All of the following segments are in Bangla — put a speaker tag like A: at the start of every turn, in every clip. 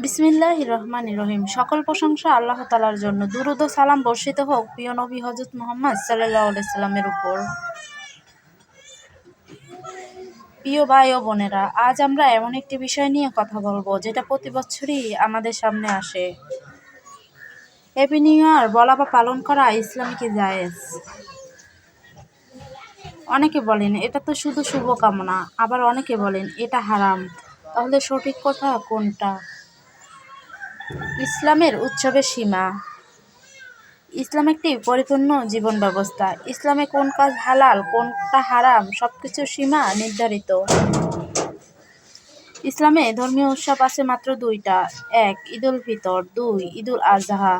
A: বিসমিল্লাহ রহমান রহিম। সকল প্রশংসা আল্লাহ তালার জন্য। দুরুদ সালাম বর্ষিত হোক প্রিয় নবী হজরত মোহাম্মদ সাল্লাহ সাল্লামের উপর। প্রিয় ভাই ও বোনেরা, আজ আমরা এমন একটি বিষয় নিয়ে কথা বলব, যেটা প্রতি বছরই আমাদের সামনে আসে। হ্যাপি নিউ ইয়ার বলা বা পালন করা ইসলামকে জায়েজ? অনেকে বলেন, এটা তো শুধু শুভকামনা। আবার অনেকে বলেন, এটা হারাম। তাহলে সঠিক কথা কোনটা? ইসলামের উৎসবের সীমা। ইসলাম একটি পরিপূর্ণ জীবন ব্যবস্থা ইসলামে কোন কাজ হালাল, কোনটা হারাম সব কিছুর সীমা নির্ধারিত। ইসলামে ধর্মীয় উৎসব আছে মাত্র দুইটা। এক, ঈদুল ফিতর, দুই, ঈদুল আজহা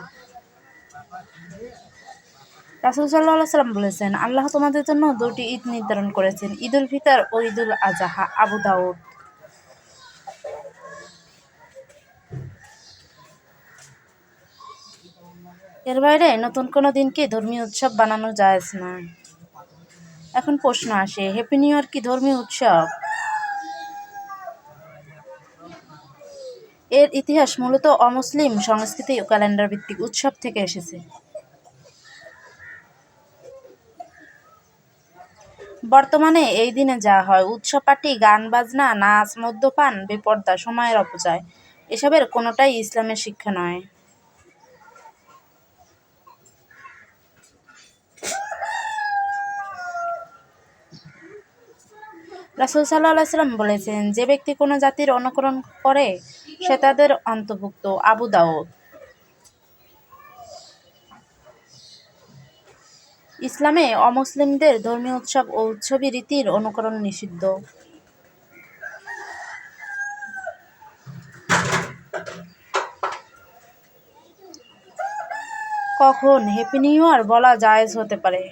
A: রাসুল সাল্লাহ সাল্লাম বলেছেন, আল্লাহ তোমাদের জন্য দুটি ঈদ নির্ধারণ করেছেন, ঈদুল ফিতর ও ঈদুল আজহা আবু দাউদ এর বাইরে নতুন কোনো দিনকে ধর্মীয় উৎসব বানানো যায় না? এখন প্রশ্ন আসে হ্যাপি নিউ ইয়ার কি ধর্মীয় উৎসব? এর ইতিহাস মূলত অমুসলিম সংস্কৃতি ও ক্যালেন্ডার ভিত্তিক উৎসব থেকে এসেছে। বর্তমানে এই দিনে যা হয়, উৎসব পার্টি গান, বাজনা, নাচ, মদ্যপান, বেপর্দা, সময়ের অপচয়, এসবের কোনোটাই ইসলামের শিক্ষা নয়। রাসুল সাল্লাহ সাল্লাম বলেছেন, যে ব্যক্তি কোনো জাতির অনুকরণ করে, সে তাদের অন্তর্ভুক্ত আবু দাউদ। ইসলামে অমুসলিমদের ধর্মীয় উৎসব ও উৎসবী রীতির অনুকরণ নিষিদ্ধ। কখন? হ্যাপি নিউ ইয়ার বলা জায়েজ হতে পারে।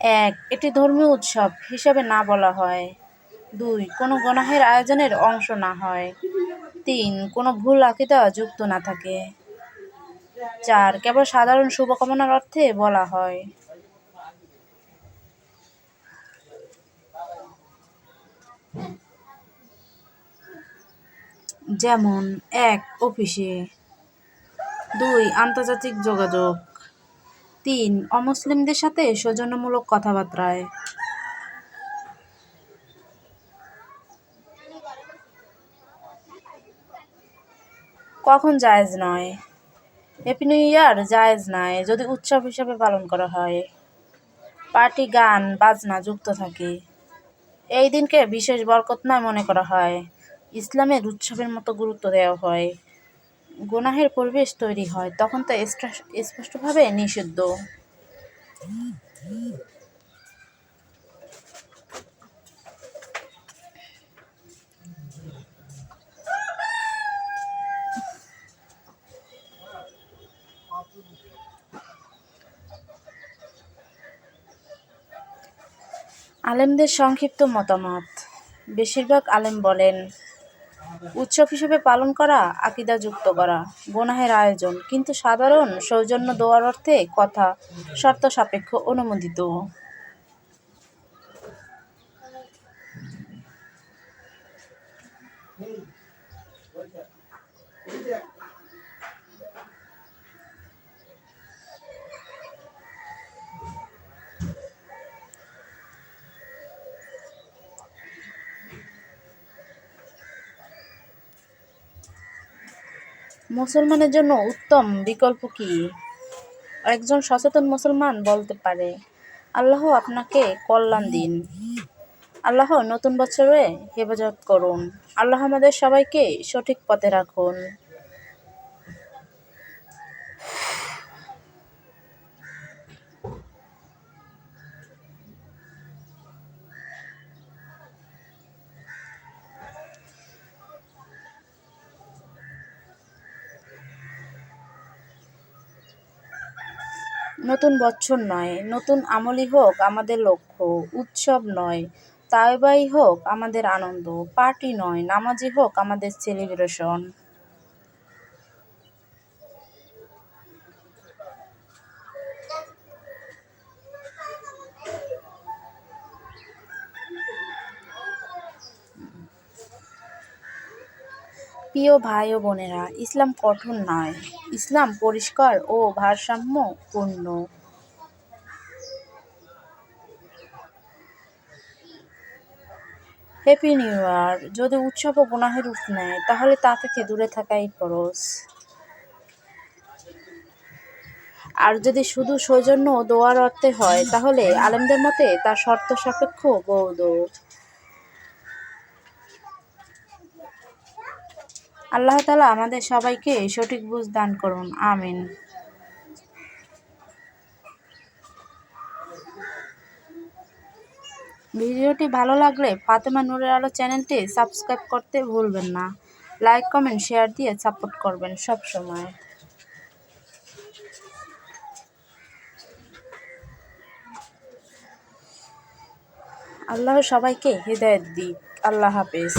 A: এক, এটি ধর্মীয় উৎসব হিসাবে না বলা হয়। দুই, কোনো গণাহের আয়োজনের অংশ না হয়। তিন, কোনো ভুল আকিদা যুক্ত না থাকে। চার, কেবল সাধারণ শুভকামনার অর্থে বলা হয়। যেমন, এক, অফিসে। দুই, আন্তর্জাতিক যোগাযোগ। তিন, অমুসলিমদের সাথে সৌজন্যমূলক কথাবার্তায়। কখন জায়েজ নয়? হ্যাপি নিউ ইয়ার জায়েজ নয়, যদি উৎসব হিসাবে পালন করা হয়। পার্টি, গান, বাজনা যুক্ত থাকে। এই দিনকে বিশেষ বরকতময় মনে করা হয়। ইসলামের উৎসবের মতো গুরুত্ব দেওয়া হয়। গুনাহের পরিবেশ তৈরি হয় তখন তো স্পষ্টভাবে নিষিদ্ধ। আলেমদের সংক্ষিপ্ত মতামত। বেশিরভাগ আলেম বলেন উৎসব হিসেবে পালন করা আকিদা যুক্ত করা, গোনাহের আয়োজন। কিন্তু সাধারণ সৌজন্য দোয়ার অর্থে কথা শর্ত সাপেক্ষ অনুমোদিত। মুসলমানের জন্য উত্তম বিকল্প কি? একজন সচেতন মুসলমান বলতে পারে, আল্লাহ আপনাকে কল্যাণ দিন। আল্লাহ নতুন বছরে হেফাজত করুন। আল্লাহ আমাদের সবাইকে সঠিক পথে রাখুন। নতুন বছর নয়, নতুন আমলই হোক আমাদের লক্ষ্য, উৎসব নয় তাইবাই হোক আমাদের আনন্দ, পার্টি নয় নামাজই হোক আমাদের সেলিব্রেশন প্রিয় ভাই ও বোনেরা, ইসলাম কঠোর নয়। ইসলাম পরিষ্কার ও ভারসাম্যপূর্ণ। হ্যাপি নিউ ইয়ার যদি উৎসব ও গুনাহের রূপ নেয়, তাহলে তা থেকে দূরে থাকাই ফরজ। আর যদি শুধু সৌজন্য দোয়ার অর্থে হয়, তাহলে আলেমদের মতে তার শর্ত সাপেক্ষ বৌদ্ধ আল্লাহ তালা আমাদের সবাইকে সঠিক বুঝ দান করুন, আমিন। ভিডিওটি ভালো লাগলে ফাতেমা নুরের আলো চ্যানেলটি সাবস্ক্রাইব করতে ভুলবেন না। লাইক, কমেন্ট, শেয়ার দিয়ে সাপোর্ট করবেন সব সময়। আল্লাহ সবাইকে হৃদয়ত দিক। আল্লাহ হাফেজ।